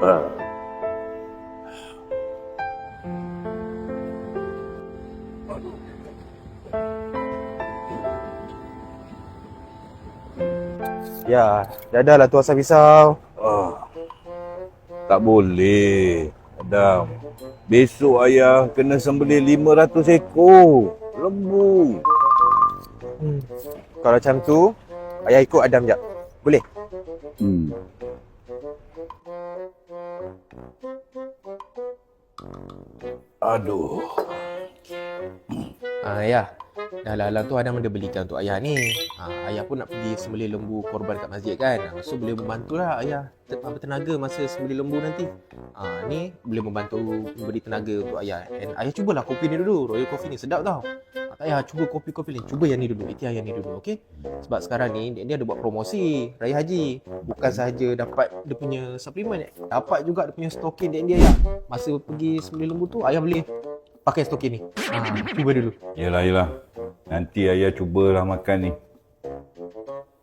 Ha. Ya, dah dah lah tu asal pisau. Ah, tak boleh, Adam. Besok ayah kena sembeli 500 ekor. Lembu. Hmm. Kalau macam tu, ayah ikut Adam jap. Boleh? Hmm. Aduh. Ah ya. Dah lalang tu Adam ada belikan untuk ayah ni. Ah, ayah pun nak pergi sembelih lembu korban kat masjid kan. Ah, so boleh membantulah ayah te- bertenaga masa sembelih lembu nanti. Ah ni boleh membantu memberi tenaga untuk ayah. And ayah cubalah kopi ni dulu. Royal Coffee ni sedap tau. Tak ayah cuba kopi-kopi ni. Cuba yang ni dulu. Iti yang ni dulu, okey? Sebab sekarang ni dia, dia ada buat promosi Raya Haji. Bukan sahaja dapat dia punya suplemen, dapat juga dia punya stokin dia dia ayah. Masa pergi sembelih lembu tu ayah boleh pakai stokin ni. Ah, cuba dulu. Yelah, yelah. Nanti ayah cubalah makan ni.